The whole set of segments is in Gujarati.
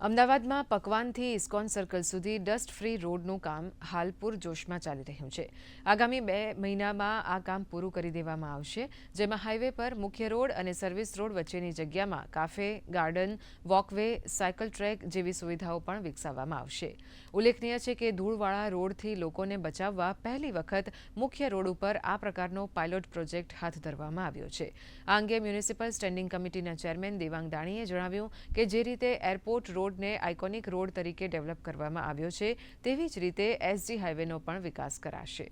અમદાવાદમાં પકવાનથી ઇસ્કોન સર્કલ સુધી ડસ્ટ ફ્રી રોડનું કામ હાલ પૂરજોશમાં ચાલી રહ્યું છે. આગામી બે મહિનામાં આ કામ પૂરું કરી દેવામાં આવશે, જેમાં હાઈવે પર મુખ્ય રોડ અને સર્વિસ રોડ વચ્ચેની જગ્યામાં cafe, garden, walkway, cycle track જેવી સુવિધાઓ પણ વિકસાવવામાં આવશે. ઉલ્લેખનીય છે કે ધૂળવાળા રોડથી લોકોને બચાવવા પહેલી વખત મુખ્ય રોડ ઉપર આ પ્રકારનો પાયલોટ પ્રોજેક્ટ હાથ ધરવામાં આવ્યો છે. આ અંગે મ્યુનિસિપલ સ્ટેન્ડિંગ કમિટીના ચેરમેન દેવાંગ દાણીએ જણાવ્યું કે જે રીતે એરપોર્ટ રોડને આઇકોનિક રોડ તરીકે ડેવલપ કરવામાં આવ્યો છે, તેવી જ રીતે એસજી હાઈવેનો પણ વિકાસ કરાશે.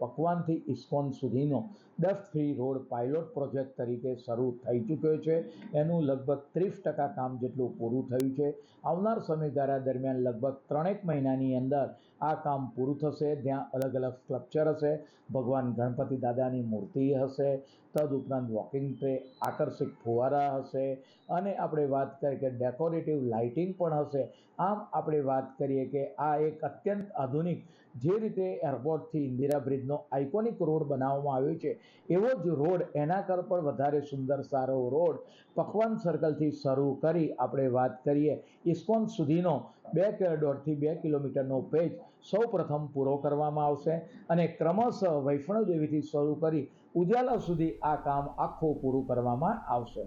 પકવાનથી ઇસ્કોન સુધીનો dust free road pilot project તરીકે શરૂ થઈ ચૂક્યો છે. એનું લગભગ ત્રીસ ટકા કામ જેટલું પૂરું થયું છે. આવનાર સમયગાળા દરમિયાન લગભગ ત્રણેક મહિનાની અંદર આ કામ પૂરું થશે. ત્યાં અલગ અલગ સ્ટ્રક્ચર હશે. ભગવાન ગણપતિ દાદાની મૂર્તિ હશે. તદ ઉપરાંત વોકિંગ ટ્રે આકર્ષક ફુવારા હશે. અને આપણે વાત કરીએ કે ડેકોરેટિવ લાઇટિંગ પણ હશે. આમ આપણે વાત કરીએ કે આ એક અત્યંત આધુનિક જે રીતે એરપોર્ટથી ઇન્દિરા બ્રિજનો આઇકોનિક રોડ બનાવવામાં આવ્યો છે. એવો જ રોડ એના કર પણ વધારે સુંદર સારો રોડ પકવાન સર્કલથી શરૂ કરી આપણે વાત કરીએ. ઇસ્કોન સુધીનો બે કે દોઢથી બે કિલોમીટરનો પેજ સૌ પ્રથમ પૂરો કરવામાં આવશે અને ક્રમશઃ વૈષ્ણવ દેવીથી શરૂ કરી ઉજાલા સુધી આ કામ આખું પૂરું કરવામાં આવશે.